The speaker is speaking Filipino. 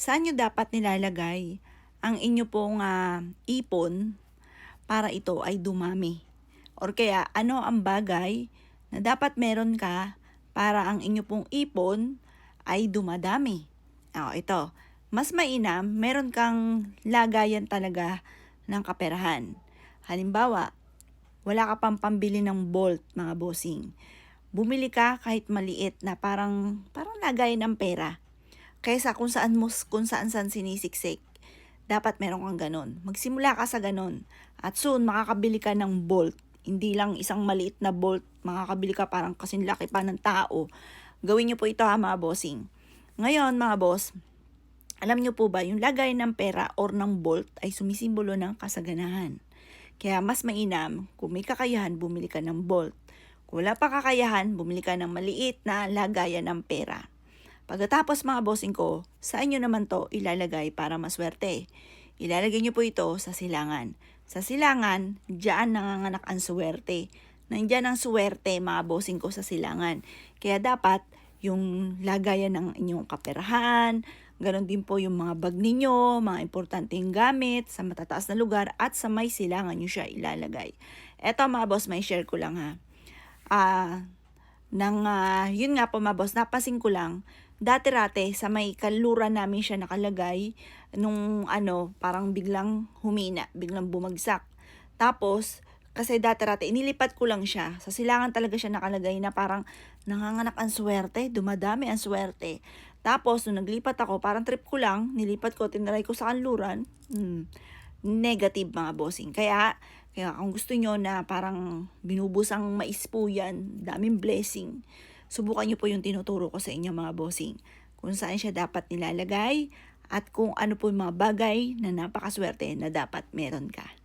saan nyo dapat nilalagay ang inyo pong ah, ipon para ito ay dumami? Or kaya, ano ang bagay na dapat meron ka para ang inyo pong ipon ay dumadami? O, ito. Mas mainam, meron kang lagayan talaga ng kaperahan. Halimbawa, wala ka pang pambili ng bolt, mga bossing. Bumili ka kahit maliit na parang parang lagayan ng pera. Kaysa kung saan mo kung saan saan sinisiksik. Dapat meron kang ganon. Magsimula ka sa ganon. At soon makakabili ka ng bolt. Hindi lang isang maliit na bolt. Makakabili ka parang kasing laki pa ng tao. Gawin niyo po ito ha mga bossing. Ngayon mga boss, alam niyo po ba, yung lagay ng pera or ng bolt ay sumisimbolo ng kasaganahan. Kaya mas mainam, kung may kakayahan, bumili ka ng bolt. Kung wala pa kakayahan, bumili ka ng maliit na lagayan ng pera. Pagkatapos mga bossing ko, saan nyo naman to ilalagay para maswerte? Ilalagay nyo po ito sa silangan. Sa silangan, diyan nanganganak ang swerte. Nandyan ang swerte mga bossing ko sa silangan. Kaya dapat yung lagayan ng inyong kaperahan, ganon din po yung mga bag ninyo, mga importanteng gamit sa matataas na lugar at sa may silangan nyo siya ilalagay. Eto mga boss, may share ko lang ha. Ah, nang ah, yun nga po mga boss, napasin ko lang, dati-rate sa may kaluran namin siya nakalagay nung ano, parang biglang humina, biglang bumagsak. Tapos, kasi dati-rate, inilipat ko lang siya. Sa silangan talaga siya nakalagay na parang nanganganak ang swerte, dumadami ang swerte. Tapos, nung naglipat ako, parang trip ko lang, nilipat ko, tinaray ko sa kanluran, hmm, negative mga bossing. Kaya, kaya kung gusto nyo na parang binubusang mais po yan, daming blessing, subukan nyo po yung tinuturo ko sa inyo mga bossing. Kung saan siya dapat nilalagay at kung ano po yung mga bagay na napakaswerte na dapat meron ka.